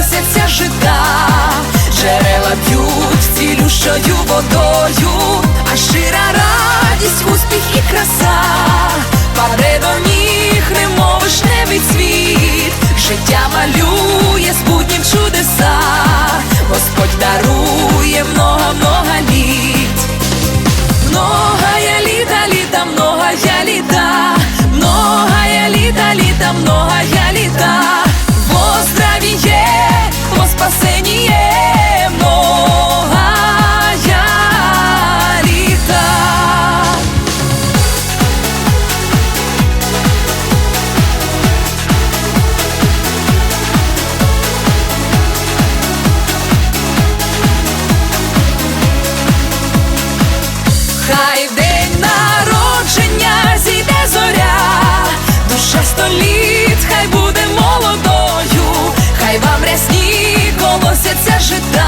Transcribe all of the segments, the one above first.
колосяться жита, джерела п'ють цілющою водою, а щира радість, успіх і краса, паде до ніг, немов вишневий цвіт життя. літ, хай буде молодою, хай вам рясні колосяться жита,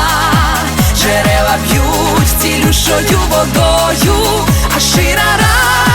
джерела п'ють цілющою водою, а шира рада.